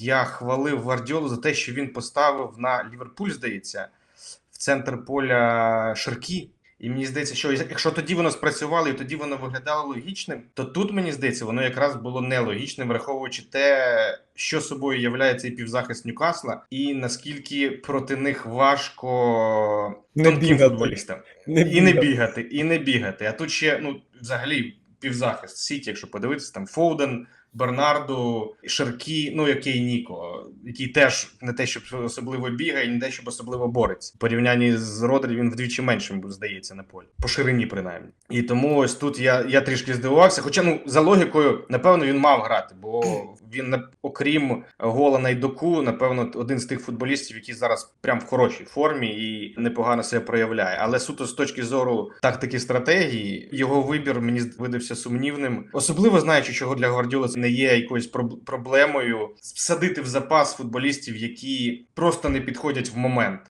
Я хвалив Гвардіолу за те, що він поставив на Ліверпуль, здається, в центр поля Ширкі. І мені здається, що якщо тоді воно спрацювало і тоді воно виглядало логічним, то тут мені здається, воно якраз було нелогічним, враховуючи те, що собою являє цей півзахист Ньюкасла, і наскільки проти них важко Не тонким бігати. футболістам. Не і не бігати. бігати, і не бігати. А тут ще ну взагалі півзахист Сіті, якщо подивитися, там Фоуден, Бернарду, Шеркі, ну який Ніко, який теж не те, щоб особливо бігає, не те, щоб особливо бореться. В порівнянні з Родрі він вдвічі меншим здається, на полі. По ширині, принаймні. І тому ось тут я, я трішки здивувався. Хоча, ну, за логікою, напевно, він мав грати, бо він, окрім гола Найдоку, напевно, один з тих футболістів, які зараз прям в хорошій формі і непогано себе проявляє. Але суто з точки зору тактики стратегії, його вибір мені видався сумнівним, особливо знаючи, чого для Гвардіола це не є якоюсь проб- проблемою всадити в запас футболістів, які просто не підходять в момент.